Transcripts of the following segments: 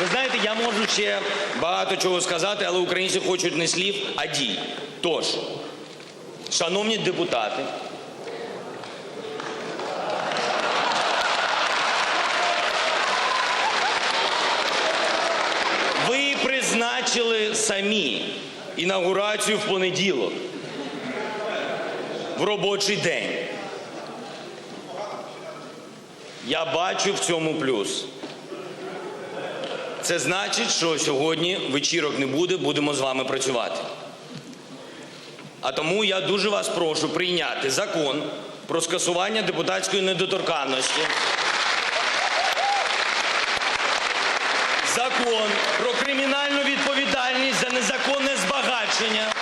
Ви знаєте, я можу ще багато чого сказати, але українці хочуть не слів, а дій. Тож, шановні депутати, ви призначили самі інаугурацію в понеділок в робочий день. Я бачу в цьому плюс. Це значить, що сьогодні вечірок не буде, будемо з вами працювати. А тому я дуже вас прошу прийняти закон про скасування депутатської недоторканності. Закон про кримінальну відповідальність за незаконне збагачення.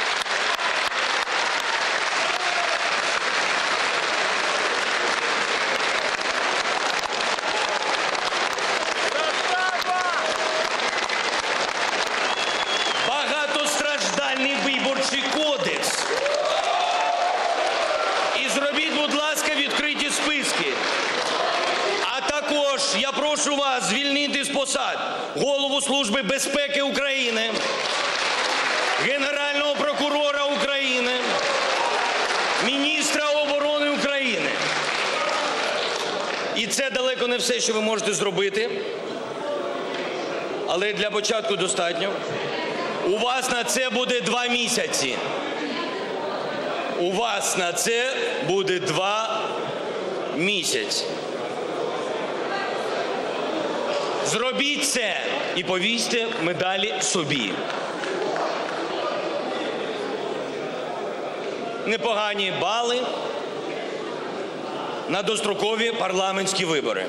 Прошу вас звільнити з посад голову Служби безпеки України, Генерального прокурора України, міністра оборони України. І це далеко не все, що ви можете зробити. Але для початку достатньо. У вас на це буде два місяці. У вас на це буде два місяці. Зробіть це і повісьте медалі собі. Непогані бали на дострокові парламентські вибори.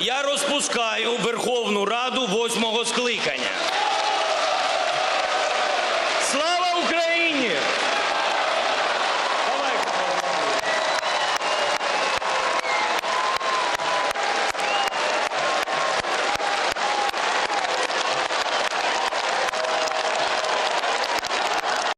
Я розпускаю Верховну Раду восьмого скликання.